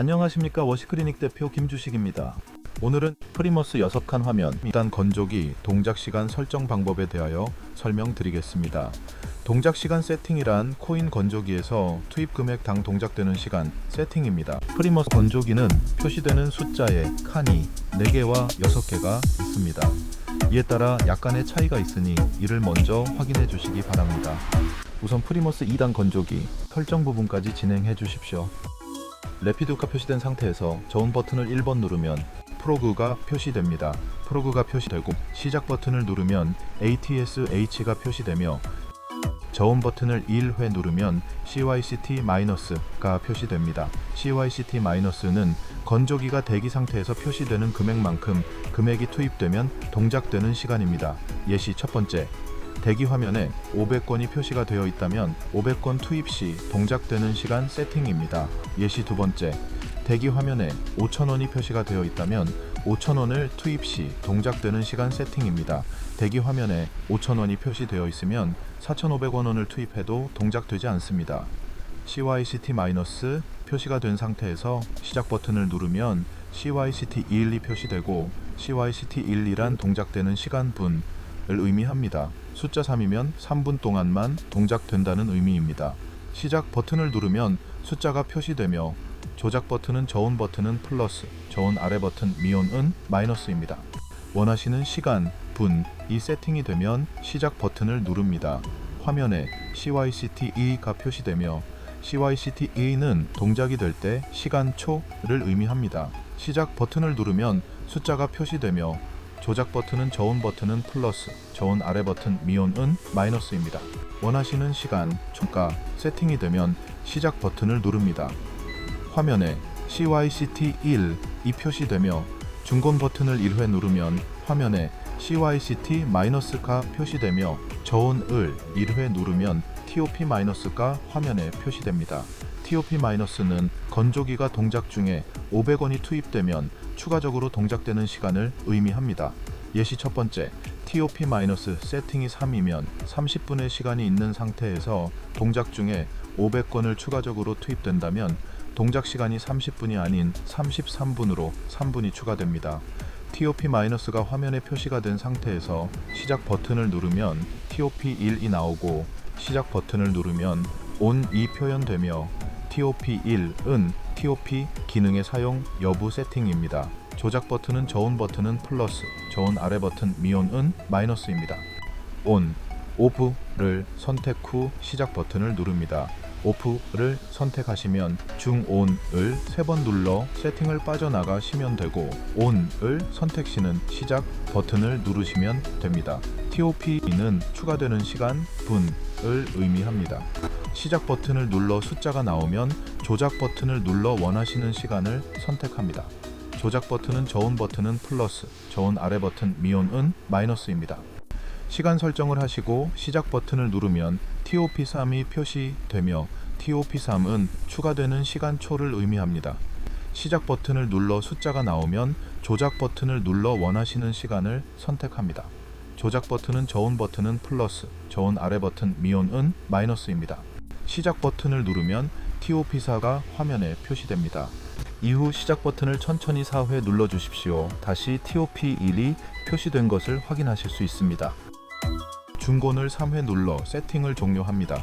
안녕하십니까 워시클리닉 대표 김주식입니다. 오늘은 프리머스 6칸 화면 일단 건조기 동작 시간 설정 방법에 대하여 설명드리겠습니다. 동작 시간 세팅이란 코인 건조기에서 투입 금액 당 동작되는 시간 세팅입니다. 프리머스 건조기는 표시되는 숫자의 칸이 4개와 6개가 있습니다. 이에 따라 약간의 차이가 있으니 이를 먼저 확인해 주시기 바랍니다. 우선 프리머스 2단 건조기 설정 부분까지 진행해 주십시오. 레피드가 표시된 상태에서 저온 버튼을 1번 누르면 프로그가 표시됩니다. 프로그가 표시되고 시작 버튼을 누르면 ATS-H가 표시되며 저온 버튼을 1회 누르면 CYCT-가 표시됩니다. CYCT-는 건조기가 대기 상태에서 표시되는 금액만큼 금액이 투입되면 동작되는 시간입니다. 예시 첫 번째 대기 화면에 500건이 표시가 되어 있다면 500건 투입 시 동작되는 시간 세팅입니다. 예시 두 번째 대기 화면에 5,000원이 표시가 되어 있다면 5,000원을 투입 시 동작되는 시간 세팅입니다. 대기 화면에 5,000원이 표시되어 있으면 4,500원을 투입해도 동작되지 않습니다. CYCT- 표시가 된 상태에서 시작 버튼을 누르면 CYCT21이 표시되고 CYCT12란 동작되는 시간분을 의미합니다. 숫자 3이면 3분 동안만 동작된다는 의미입니다. 시작 버튼을 누르면 숫자가 표시되며 조작 버튼은 저온 버튼은 플러스, 저온 아래 버튼 미온은 마이너스입니다. 원하시는 시간, 분 이 세팅이 되면 시작 버튼을 누릅니다. 화면에 CYCT2가 표시되며 CYCT2는 동작이 될 때 시간 초를 의미합니다. 시작 버튼을 누르면 숫자가 표시되며 조작 버튼은 저온 버튼은 플러스, 저온 아래 버튼 미온은 마이너스입니다. 원하시는 시간, 초가 세팅이 되면 시작 버튼을 누릅니다. 화면에 CYCT1 이 표시되며 중건 버튼을 1회 누르면 화면에 CYCT-가 표시되며 저온 을 1회 누르면 TOP-가 화면에 표시됩니다. TOP-는 건조기가 동작 중에 500원이 투입되면 추가적으로 동작되는 시간을 의미합니다. 예시 첫 번째, TOP- 세팅이 3이면 30분의 시간이 있는 상태에서 동작 중에 500건을 추가적으로 투입된다면 동작 시간이 30분이 아닌 33분으로 3분이 추가됩니다. TOP-가 화면에 표시가 된 상태에서 시작 버튼을 누르면 TOP1이 나오고 시작 버튼을 누르면 ON이 표현되며 TOP1은 TOP 기능의 사용 여부 세팅입니다. 조작 버튼은 저온 버튼은 플러스, 저온 아래 버튼 미온은 마이너스입니다. ON, OFF를 선택 후 시작 버튼을 누릅니다. 오프를 선택하시면 중온을 세 번 눌러 세팅을 빠져나가시면 되고 온을 선택 시는 시작 버튼을 누르시면 됩니다. TOP는 추가되는 시간 분을 의미합니다. 시작 버튼을 눌러 숫자가 나오면 조작 버튼을 눌러 원하시는 시간을 선택합니다. 조작 버튼은 저온 버튼은 플러스, 저온 아래 버튼 미온은 마이너스입니다. 시간 설정을 하시고 시작 버튼을 누르면 TOP3이 표시되며 TOP3은 추가되는 시간초를 의미합니다. 시작 버튼을 눌러 숫자가 나오면 조작 버튼을 눌러 원하시는 시간을 선택합니다. 조작 버튼은 저온 버튼은 플러스, 저온 아래 버튼 미온은 마이너스입니다. 시작 버튼을 누르면 TOP4가 화면에 표시됩니다. 이후 시작 버튼을 천천히 4회 눌러 주십시오. 다시 TOP1이 표시된 것을 확인하실 수 있습니다. 중곤을 3회 눌러 세팅을 종료합니다.